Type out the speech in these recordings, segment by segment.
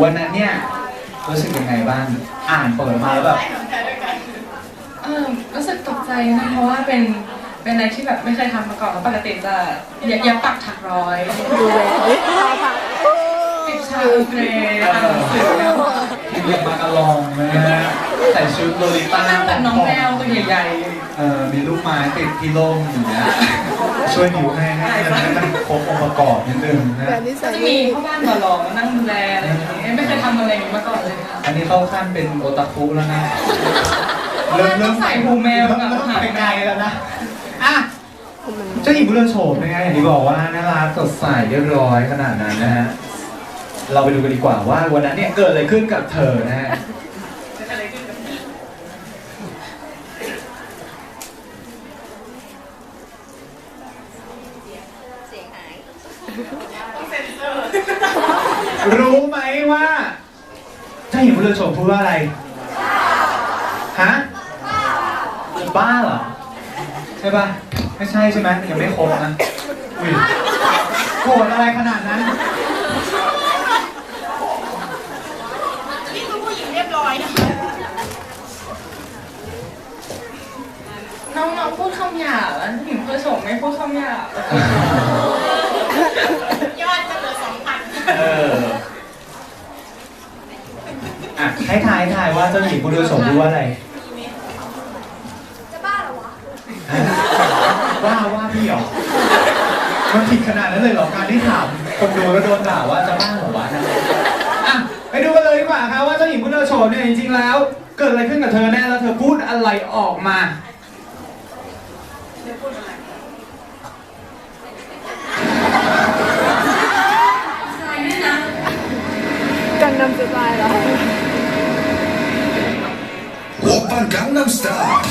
วันนั้นเนี่ยรู้สึกยังไงบ้างอ่านเปิดมาแล้วแบบเออรู้สึกตกใจนะเพราะว่าเป็นเป็นอะไรที่แบบไม่เคยทำมาก่อนแล้วปกติจะเย็บเย็บปักถักร้อยดูแลเฮ้ยพาพาโอ้ติดชาวเกรย์อ่านหนังสือแล้ว เรียกมากระลองนะฮะใส่ชุดโลลิต้านั่งแบบน้องแมวตัวใหญ่เออมีลูกไม้ติดที่ล่มอย่างเงี้ยช่วยหิวให้ให้มันครบองค์ประกอบนิดนึงนะแบบนิๆก็สัยจะมีพ่อบ้านหล่อๆมานั่งดูแลอะไรอย่างเงี้ยไม่เคยทำอะไรอย่างนี้มาก่อนเลยค่ะอันนี้เข้าขั้นเป็นโอตาคุแล้วนะต้องใส่หูแมวกับเริ่มหางไปไกลแล้วนะอะมันเจ้าหญิงบุญเรือนโฉมนะฮะอย่างที่บอกว่าน่ารักสดใสเรียบร้อยขนาดนั้นนะฮะ เราไปดูกันดีกว่าว่าวันนั้นเนี่ยเกิดอะไรขึ้นกับเธอนะฮะรู้ไหมว่าเจ้าหญิงบุญเรือนโฉมพูดว่าอะไร ฮะ บ้าเหรอ ใช่ป่ะ ไม่ใช่ใช่ไหมยังไม่ครบนะอุ้ยโกรธอะไรขนาดนั้นคือผู้หญิงเรียบร้อยนะคะ น้องๆพูดคำหยาบแล้วผู้หญิงเพื่อชมไม่พูดคำหยาบยอดจะเหลือสองพันเอออะให้ทายทายว่าเจ้าหญิงบุญเรือนโฉมพูดว่าอะไร จะบ้าเหรอวะว่าว่าพี่เหรอมันผิดขนาดนั้นเลยเหรอการที่ถามคนดูแล้วโดนด่าว่าจะบ้าเหรอวะนะอะไปดูกันเลยดีกว่าครับว่าเจ้าหญิงพุทธโฉมเนี่ยจริงๆแล้ว เกิดอะไรขึ้นกับเธอแน่แล้วเธอพูดอะไรออกมา Stop.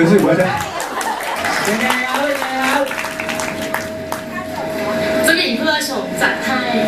รู้สึกว่าจะยังไงครับยังไงครับ这里喝手展开。